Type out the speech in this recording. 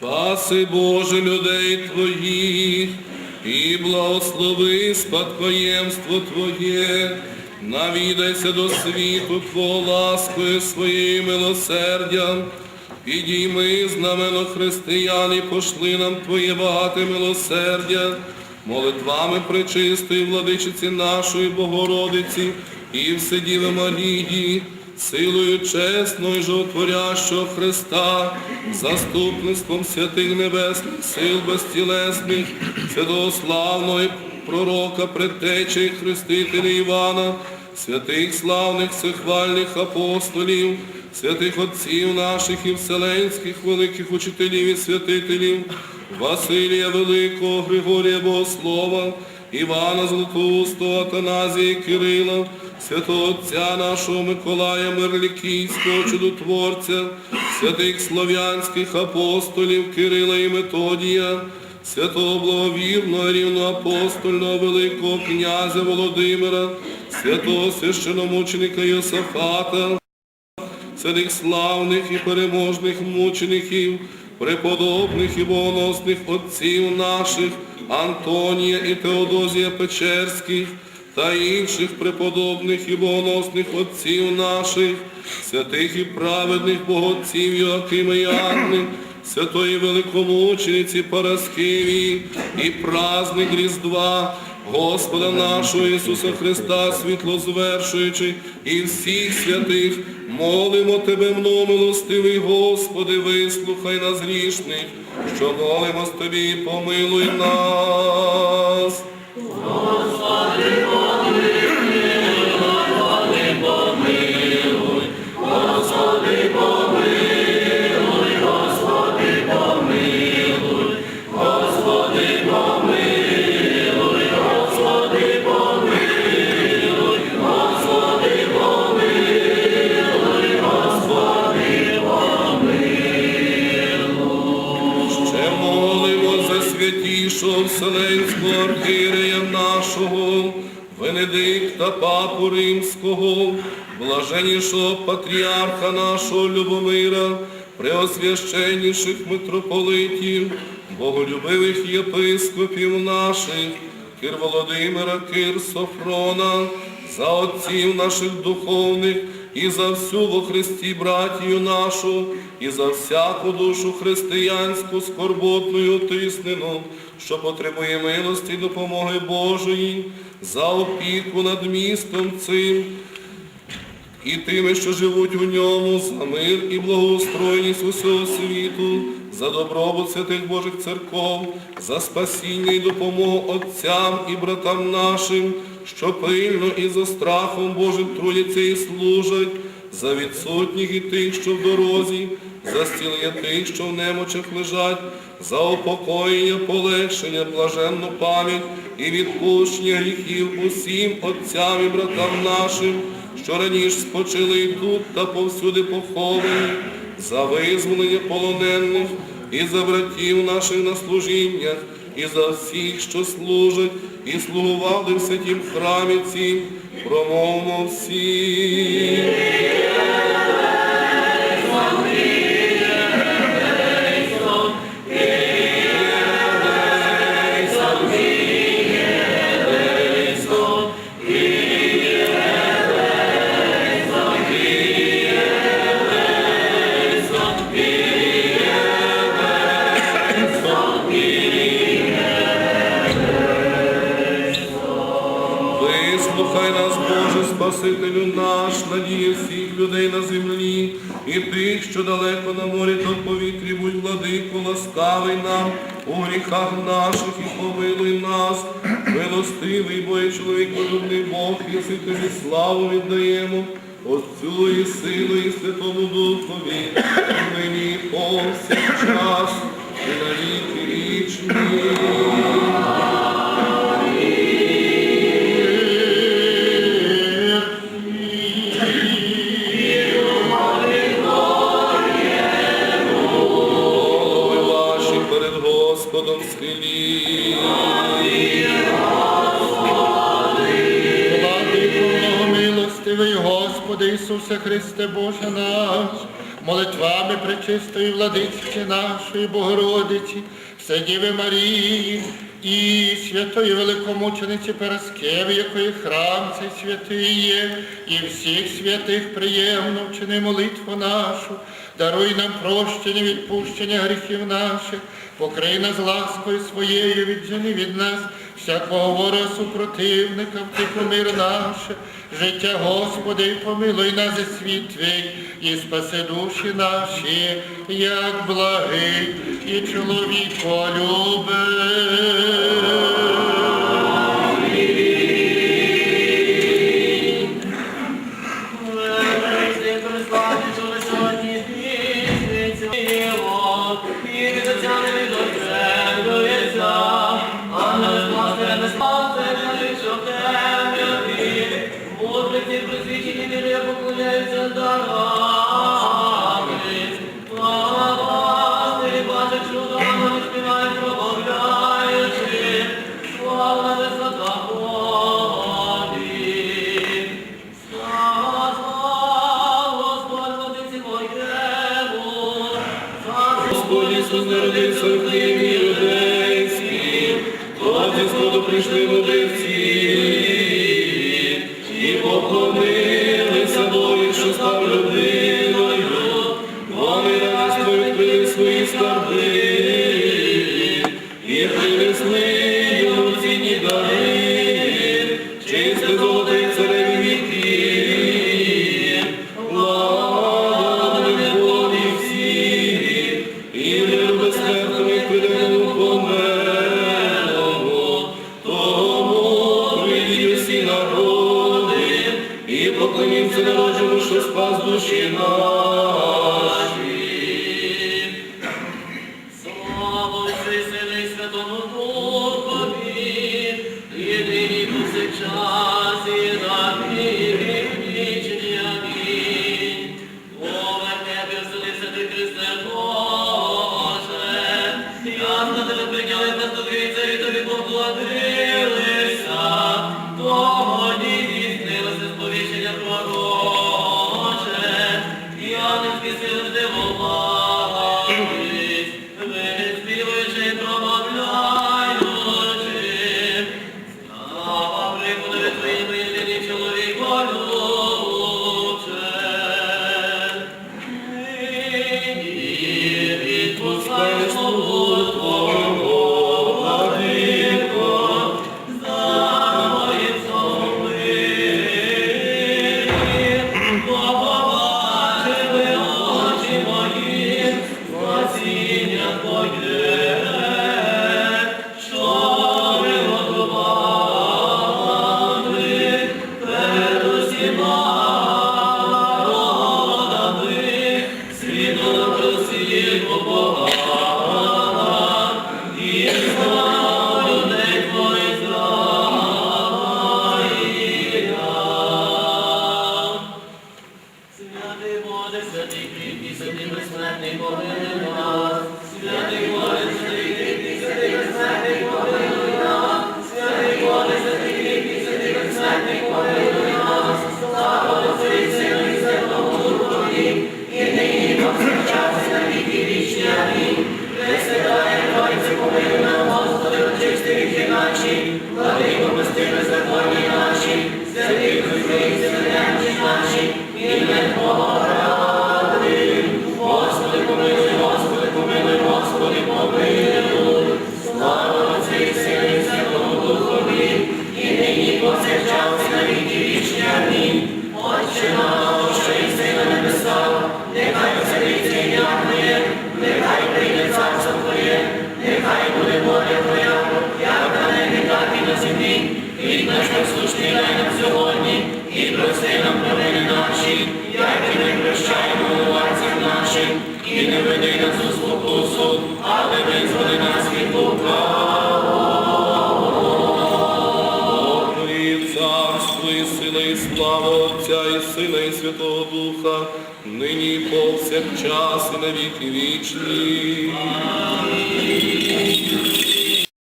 Спаси Боже людей Твоїх і благослови спадкоємство Твоє, навідайся до світу Твого ласкою своїм милосердям, підійми знамено християн і пошли нам Твоє багате милосердя, молитвами пречистої владичиці нашої Богородиці і Вседіви Марії, силою чесного і животворящого Христа, заступництвом святих небесних сил безтілесних, святославного і пророка, предтечі хрестителя Івана, святих славних всехвальних апостолів, святих отців наших і вселенських великих учителів і святителів, Василія Великого, Григорія Богослова, Івана Златоустого, Атаназія Кирила, святого Отця нашого Миколая Мерлікійського, чудотворця, святих слов'янських апостолів Кирила і Методія, святого благовірного рівноапостольного Великого князя Володимира, святого священомученика Йосафата, святих славних і переможних мучеників, преподобних і богоносних отців наших, Антонія і Теодозія Печерських, та інших преподобних і богоносних отців наших, святих і праведних боготців Йоакима і Анни, святої великомучениці Параскевії і праздник Різдва, Господа нашого Ісуса Христа, світло звершуючи, і всіх святих, молимо Тебе, мно, милостивий Господи, вислухай нас грішних, що молимось Тобі, помилуй нас. Венедикта Папу Римського, блаженнішого патріарха нашого Любомира, преосвященніших митрополитів, боголюбивих єпископів наших, Кир Володимира, Кир Софрона, за отців наших духовних, і за всю во Христі братію нашу, і за всяку душу християнську скорботну й отиснену, що потребує милості й допомоги Божої, за опіку над містом цим, і тими, що живуть у ньому, за мир і благоустроєність усього світу, за добробут святих Божих церков, за спасіння і допомогу отцям і братам нашим, що пильно і за страхом Божим трудяться і служать, за відсутніх і тих, що в дорозі, за зцілення тих, що в немочах лежать, за упокоєння, полегшення, блаженну пам'ять і відпущення гріхів усім отцям і братам нашим, що раніше спочили і тут та повсюди поховані, за визволення полонених і за братів наших на служіннях, і за всіх, що служать, і слугували в святім храмі цім, промовмо всі. Вислухай нас, Боже, Спасителю наш, надія всіх людей на землі, і тих, що далеко на морі та в повітрі, будь владико, ласкавий нам у гріхах наших і помилуй нас, милостивий, бо і чоловіколюбний Бог, єси тобі славу віддаємо, Отцю і Сину, і Святому Духові, і нині і повсякчас, і на віки вічні. Господи Ісусе Христе Боже наш, молитвами пречистої владички нашої Богородиці, Вседіви Марії і святої великомучениці Параскеви, якої храм цей святий є, і всіх святих приємно вчини молитву нашу, даруй нам прощення, відпущення гріхів наших, покрий нас ласкою своєю, віджени від нас всякого ворога супротивника, втихомир наше, життя Господи, помилуй нас і світ Твій, і спаси душі наші, як благий і чоловіколюбий. Слава Господь Ісус народився в Києві прийшли мудреці, і поклонилися Богу, що став людиною, вони равенство відкрили свої скарби, і принесли йому цінні дари, чисте золото цареві віки, влади Богу всі, і мир безсмертному поклоніться народжому, що спас душі наші. І слава Отця і Сина і Святого Духа, нині і повсякчас і на віки вічні.